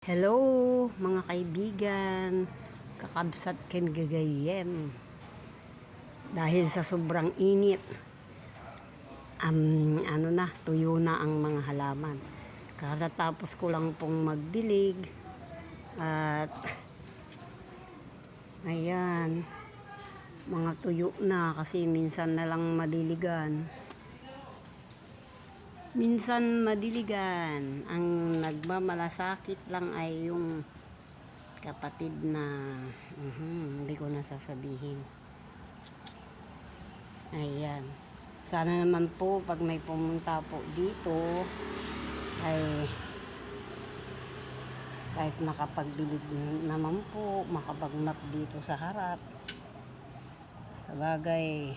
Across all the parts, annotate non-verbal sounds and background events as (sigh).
Hello mga kaibigan, kakabsat ken gagayem. Dahil sa sobrang init, um, ano na, tuyo na ang mga halaman. Katatapos ko lang pong magdilig at ayan, mga tuyo na kasi minsan na lang madiligan. Minsan madiligan. Ang nagmamalasakit lang ay yung kapatid na mhm, hindi ko na sasabihin. Ayan. Sana naman po pag may pumunta po dito ay kahit nakapagdilig naman po, makabagnat dito sa harap. Sa bagay,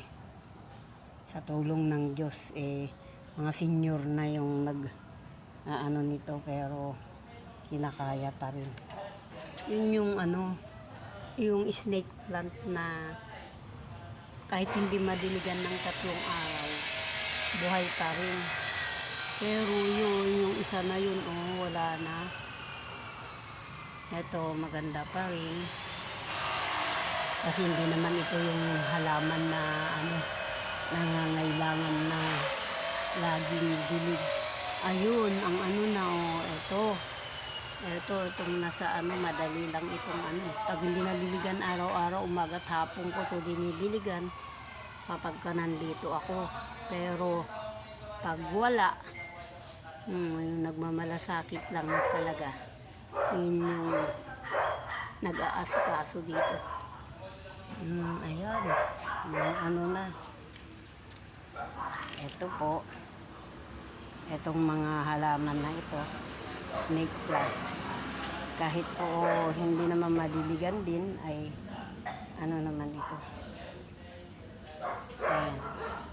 sa tulong ng Diyos, eh, mga senior na yung nag ano nito pero kinakaya pa rin. Yun yung ano, yung snake plant na kahit hindi madiligan ng tatlong araw, buhay pa rin. Pero yun, yung isa na yun, oh, wala na. Ito, maganda pa rin. Kasi hindi naman ito yung halaman na ano, nangangailangan na laging dilig. Ayun, ang ano na, oh, ito. Ito, itong nasa ano, madali lang itong ano. Pag hindi naliligan araw-araw, umaga at hapon ko ito dinidiligan. Kapag ka nandito ako. Pero, pag wala, hmm, yung nagmamalasakit lang talaga. Yun yung nag-aasikaso dito. Hmm, ayan. Ano na. Ito po. Itong mga halaman na ito. Snake plant. Kahit po hindi naman madiligan din ay ano naman ito. Ayan.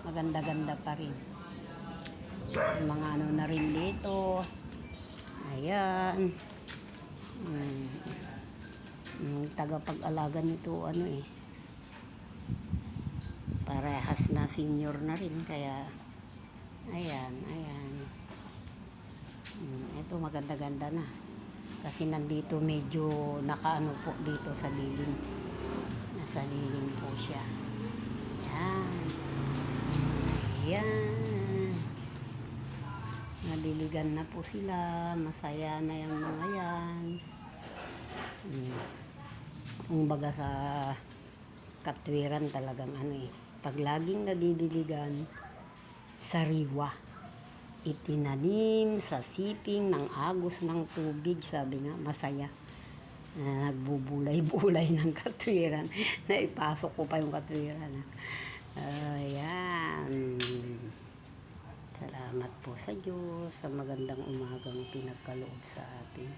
Maganda-ganda pa rin. Yung mga ano na rin dito. Ayan. Hmm. Yung tagapag-alaga nito ano eh parehas na senior na rin kaya ayan ayan. Hmm, ito maganda-ganda na. Kasi nandito medyo nakaano po dito sa lilim nasa lilim po siya. Ayan. Ayan. Nadiligan na po sila. Masaya na yung mga yan. Hmm. kumbaga sa katwiran talagang ano eh pag laging nadidiligan, sariwa. Itinanim sa siping ng agos ng tubig, sabi nga, masaya. Na nagbubulay-bulay (laughs) ng katwiran. Naipasok ko pa yung katwiran. Ayan. Salamat po sa Diyos sa magandang umagang pinagkaloob sa atin.